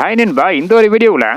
Hi நண்பா இந்த ஒரு வீடியோவில்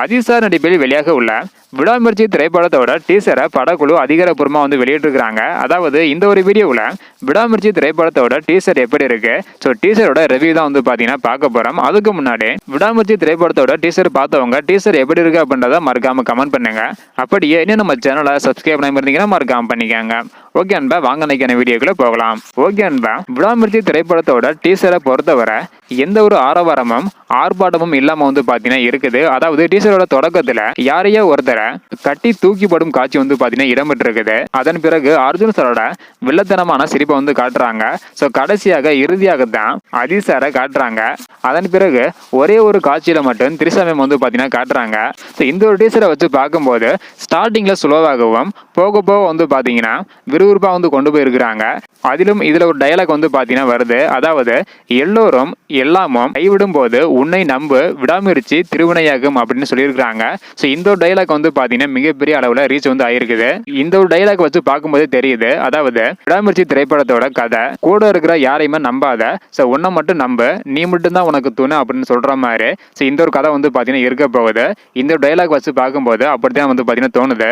அதிசார் நடிப்பில் வெளியாக உள்ள விடாமுயற்சி திரைப்படத்தோட டீசரை படக்குழு அதிகாரப்பூர்வமாக வந்து வெளியிட்டிருக்கிறாங்க. அதாவது இந்த ஒரு வீடியோவில் விடாமுயற்சி திரைப்படத்தோட டீசர் எப்படி இருக்கு? ஸோ டீசரோட ரிவ்யூ தான் வந்து பார்த்தீங்கன்னா பார்க்க போகிறோம் அதுக்கு முன்னாடி விடாமுயற்சி திரைப்படத்தோட டீசர் பார்த்தவங்க டீசர் எப்படி இருக்கு அப்படின்றத மறக்காம கமெண்ட் பண்ணுங்க. அப்படியே இன்னும் நம்ம சேனலை சப்ஸ்கிரைப் பண்ணாம இருந்தீங்கன்னா மறக்காம பண்ணிக்கோங்க. ஓகே அன்பா வாங்க நினைக்கிற வீடியோக்குள்ள போகலாம். ஓகே அன்பா விடாமுயற்சி திரைப்படத்தோட டீசரை பொறுத்தவரை எந்த ஒரு ஆரவாரமும் ஆர்ப்பாட்டமும் இல்லாமல் வந்து பார்த்தீங்கன்னா இருக்குது. அதாவது டீசரோட தொடக்கத்துல யாரையோ ஒருத்தரை கட்டி தூக்கிப்படும் காட்சி வந்து பாத்தீங்கன்னா இடம்பெற்றிருக்குது. அதன் பிறகு அர்ஜுன் சாரோட வில்லத்தனமான சிரிப்பை வந்து காட்டுறாங்க. ஸோ கடைசியாக இறுதியாக தான் அதிசாரை காட்டுறாங்க. அதன் பிறகு ஒரே ஒரு காட்சியில மட்டும் திரிசமயம் வந்து பாத்தீங்கன்னா காட்டுறாங்க. ஸோ இந்த ஒரு டீசரை வச்சு பார்க்கும்போது ஸ்டார்டிங்ல ஸ்லோவாகவும் போக போக வந்து பார்த்தீங்கன்னா விறுவிறுப்பாக வந்து கொண்டு போயிருக்கிறாங்க. அதிலும் இதில் ஒரு டயலாக் வந்து பார்த்தீங்கன்னா வருது. அதாவது எல்லோரும் எல்லாமும் கைவிடும் போது உன்னை நம்பு விடாமுயற்சி திருவினையாகும் அப்படின்னு சொல்லியிருக்கிறாங்க. ஸோ இந்த ஒரு டைலாக் வந்து பார்த்தீங்கன்னா மிகப்பெரிய அளவில் ரீச் வந்து ஆயிருக்குது. இந்த ஒரு டைலாக் வச்சு பார்க்கும்போது தெரியுது. அதாவது விடாமுயற்சி திரைப்படத்தோட கதை கூட இருக்கிற யாரையுமே நம்பாத ஸோ உன்னை மட்டும் நம்பு நீ மட்டும்தான் உனக்கு துணை அப்படின்னு சொல்கிற மாதிரி ஸோ இந்த ஒரு கதை வந்து பார்த்தீங்கன்னா இருக்க போகுது. இந்த ஒரு டைலாக் வச்சு பார்க்கும்போது அப்படி தான் வந்து பார்த்தீங்கன்னா தோணுது.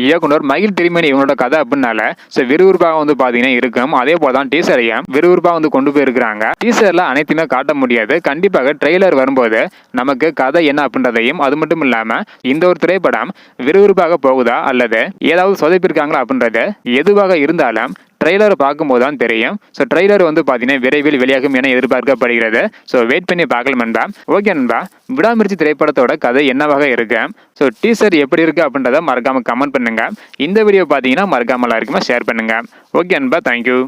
இயக்குனர் மகிழ் திருமணி இவனோட கதை அப்படின்னால ஸோ விறுவிறுப்பாக வந்து பார்த்தீங்கன்னா இருக்கும். அதே போல தான் டீசரையும் விறுவிறுப்பாக வந்து கொண்டு போயிருக்கிறாங்க. டீசரில் அனைத்தையுமே காட்ட முடியாது. கண்டிப்பாக ட்ரெய்லர் வரும்போது நமக்கு கதை என்ன அப்படின்றதையும் அது மட்டும் இல்லாமல் இந்த ஒரு திரைப்படம் விறுவிறுப்பாக போகுதா அல்லது ஏதாவது சொதைப்பிருக்காங்களா அப்படின்றது எதுவாக இருந்தாலும் ட்ரெய்லரை பார்க்கும்போது தான் தெரியும். ஸோ ட்ரெய்லர் வந்து பார்த்தீங்கன்னா விரைவில் வெளியாகும் என எதிர்பார்க்கப்படுகிறது. ஸோ வெயிட் பண்ணி பார்க்கலாம் நண்பா. ஓகே நண்பா. விடாமிர்ச்சி திரைப்படத்தோட கதை என்னவாக இருக்கு? ஸோ டீசர் எப்படி இருக்கு அப்படின்றத மறக்காம கமெண்ட் பண்ணுங்க. இந்த வீடியோ பார்த்தீங்கன்னா மறக்காமல் எல்லாருக்குமே ஷேர் பண்ணுங்க. ஓகே நண்பா. தேங்க்யூ